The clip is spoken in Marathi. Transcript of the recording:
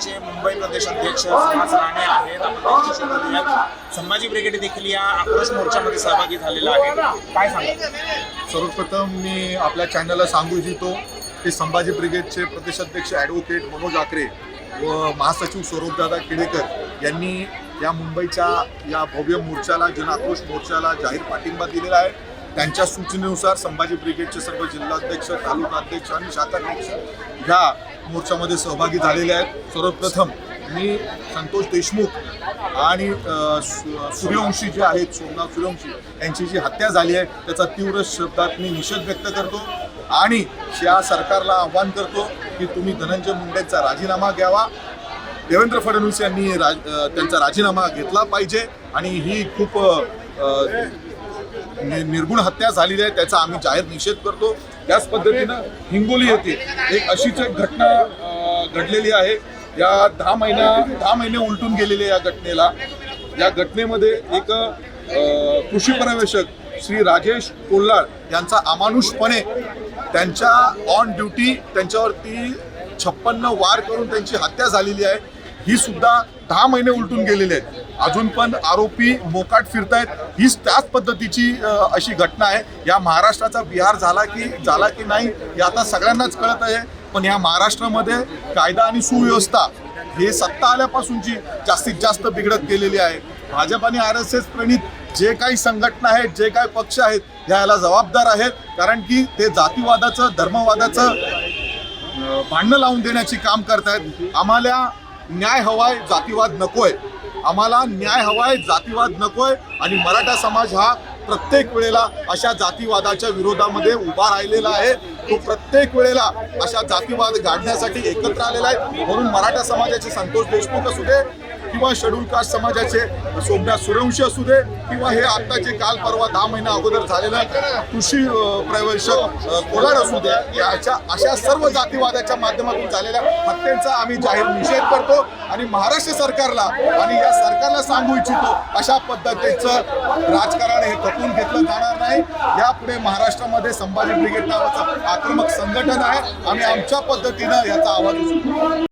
पक्षाचे मुंबई प्रदेशाध्यक्ष सुहास राणे आहेत आपण त्यांच्याशी संभाजी ब्रिगेड देखील या आक्रोश मोर्चामध्ये सहभागी झालेला आहे. काय सांगा सर्वप्रथम मी आपल्या चॅनलला सांगू इच्छितो की संभाजी ब्रिगेडचे प्रदेशाध्यक्ष ॲडव्होकेट मनोज आकरे व महासचिव स्वरूपदादा केडेकर यांनी या मुंबईच्या या भव्य मोर्चाला जनआक्रोश मोर्चाला जाहीर पाठिंबा दिलेला आहे. त्यांच्या सूचनेनुसार संभाजी ब्रिगेडचे सर्व जिल्हाध्यक्ष तालुकाध्यक्ष आणि शाखाध्यक्ष ह्या मोर्चामध्ये सहभागी झालेले आहेत. सर्वप्रथम मी संतोष देशमुख आणि सूर्यवंशी जे आहेत सोमनाथ सूर्यवंशी यांची जी हत्या झाली आहे त्याचा तीव्र शब्दात मी निषेध व्यक्त करतो आणि या सरकारला आव्हान करतो की तुम्ही धनंजय मुंडेंचा राजीनामा घ्यावा. देवेंद्र फडणवीस यांनी राज त्यांचा राजीनामा घेतला पाहिजे आणि ही खूप निर्गुण हत्या झालेली आहे त्याचा आम्ही जाहीर निषेध करतो. त्याच पद्धतीनं हिंगोली येथे एक अशीच एक घटना घडलेली आहे. या दहा महिन्या दहा महिने उलटून गेलेले या घटनेला. या घटनेमध्ये एक कृषी पर्यवेक्षक श्री राजेश कोल्हाळ यांचा अमानुषपणे त्यांच्या ऑन ड्युटी त्यांच्यावरती छप्पन्न वार करून त्यांची हत्या झालेली आहे. ही सुद्धा दहा महिने उलटून गेलेले आहेत अजून पण आरोपी मोकाट फिरतायत. हीच त्याच पद्धतीची अशी घटना आहे. या महाराष्ट्राचा बिहार झाला की झाला की नाही हे आता सगळ्यांनाच कळत आहे. पण या महाराष्ट्रामध्ये कायदा आणि सुव्यवस्था हे सत्ता आल्यापासूनची जास्तीत जास्त बिघडत गेलेली आहे. भाजप आणि आर एस एस प्रणित जे काही संघटना आहेत जे काही पक्ष आहेत याला जबाबदार आहेत. कारण की ते जातीवादाचं धर्मवादाचं भांडणं लावून देण्याची काम करतायत. आम्हाला न्याय हवाय जातीवाद नकोय. आम्हाला न्याय हवाय जातीवाद नकोय आणि मराठा समाज हा प्रत्येक वेळेला अशा जातीवादाच्या विरोधामध्ये उभा राहिलेला आहे. तो प्रत्येक वेळेला अशा जातीवाद गाडण्यासाठी एकत्र आलेला आहे. म्हणून मराठा समाजाचे संतोष देशमुख असू दे किंवा शेड्यूल कास्ट समाजाचे सोमनाथ सूर्यवंशी असू दे किंवा हे आता जे काल परवा दहा महिना अगोदर झालेलं कृषी प्रवेशक कोलाड असू दे याच्या अशा सर्व जातीवादाच्या माध्यमातून झालेल्या हत्येचा आम्ही जाहीर निषेध करतो आणि महाराष्ट्र सरकारला आणि या सरकारला सांगू इच्छितो अशा पद्धतीचं राजकारण हे खपून घेतलं जाणार नाही. यापुढे महाराष्ट्रामध्ये संभाजी ब्रिगेड नावाचं आक्रमक संघटन आहे. आम्ही आमच्या पद्धतीनं याचा आवाज उचलतो